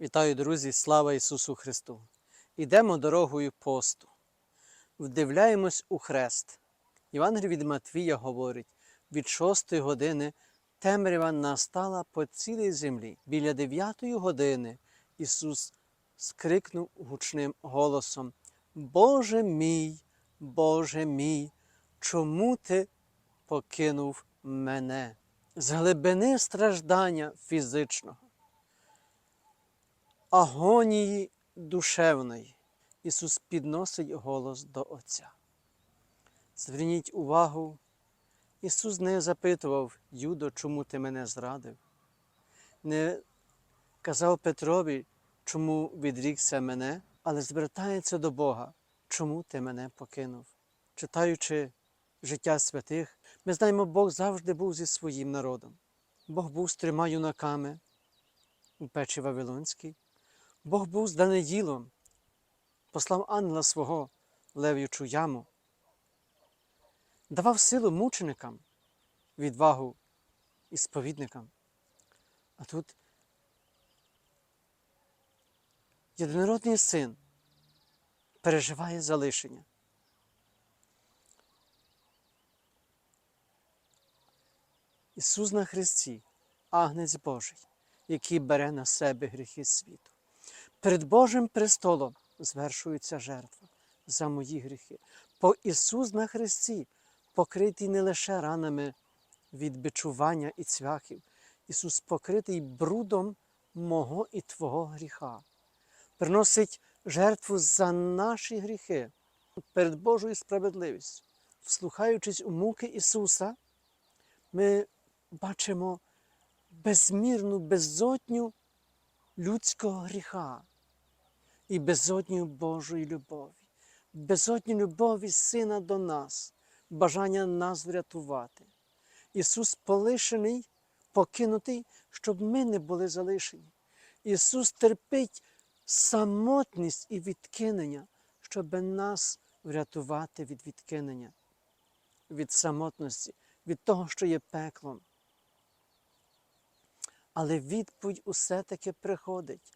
Вітаю, друзі! Слава Ісусу Христу! Ідемо дорогою посту. Вдивляємось у хрест. Євангелій від Матвія говорить: від шостої години темрява настала по цілій землі. Біля дев'ятої години Ісус скрикнув гучним голосом: Боже мій, Боже мій, чому ти покинув мене? З глибини страждання фізичного агонії душевної. Ісус підносить голос до Отця. Зверніть увагу, Ісус не запитував, Юдо, чому ти мене зрадив, не казав Петрові, чому відрікся мене, але звертається до Бога, чому ти мене покинув. Читаючи життя святих, ми знаємо, Бог завжди був зі своїм народом. Бог був з трьома юнаками у печі Вавилонській. Бог був з Даниїлом, послав ангела свого лев'ючу яму, давав силу мученикам, відвагу і сповідникам. А тут єдинородний син переживає залишення. Ісус на Христі, Агнець Божий, який бере на себе гріхи світу. Перед Божим престолом звершується жертва за мої гріхи. Бо Ісус на Христі покритий не лише ранами від бичування і цвяхів, Ісус покритий брудом мого і Твого гріха, приносить жертву за наші гріхи перед Божою справедливістю. Вслухаючись у муки Ісуса, ми бачимо безмірну, беззотню людського гріха і безодню Божої любові, безодню любові Сина до нас, бажання нас врятувати. Ісус полишений, покинутий, щоб ми не були залишені. Ісус терпить самотність і відкинення, щоб нас врятувати від відкинення, від самотності, від того, що є пеклом. Але відповідь усе таки приходить.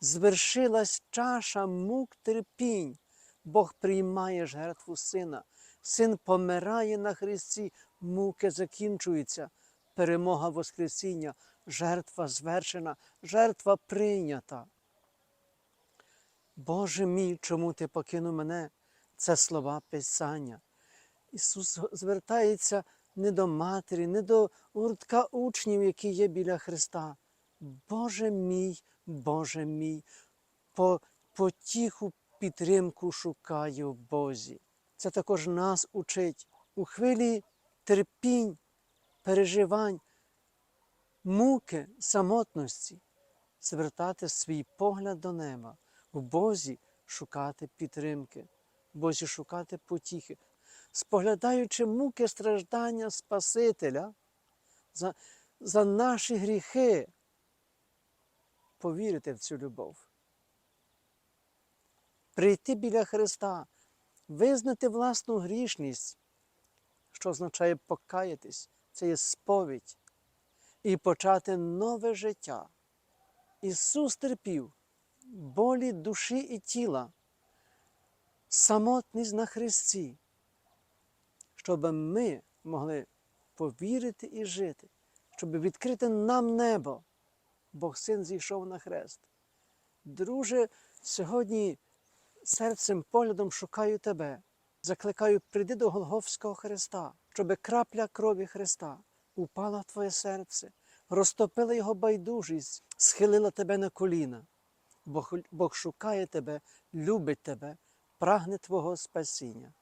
Звершилась чаша мук терпінь. Бог приймає жертву сина. Син помирає на Христі, муки закінчуються. Перемога Воскресіння, жертва звершена, жертва прийнята. Боже мій, чому ти покинув мене? Це слова Писання. Ісус звертається не до матері, не до гуртка учнів, які є біля Христа. Боже мій, Боже мій, по потіху підтримку шукаю в Бозі. Це також нас учить у хвилі терпінь, переживань, муки, самотності, звертати свій погляд до неба, в Бозі шукати підтримки, в Бозі шукати потіхи споглядаючи муки страждання Спасителя за, за наші гріхи, повірити в цю любов. Прийти біля Христа, визнати власну грішність, що означає покаятись, це є сповідь, і почати нове життя. Ісус терпів болі душі і тіла, самотність на Христі щоб ми могли повірити і жити, щоб відкрити нам небо. Бог син зійшов на хрест. Друже, сьогодні серцем, поглядом шукаю тебе. Закликаю, прийди до Голговського Христа, щоб крапля крові Христа упала в твоє серце, розтопила його байдужість, схилила тебе на коліна. Бог, Бог шукає тебе, любить тебе, прагне Твого спасіння.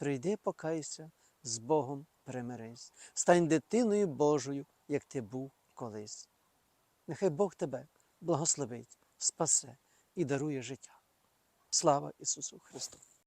Прийди, покайся, з Богом примирись. Стань дитиною Божою, як ти був колись. Нехай Бог тебе благословить, спасе і дарує життя. Слава Ісусу Христу!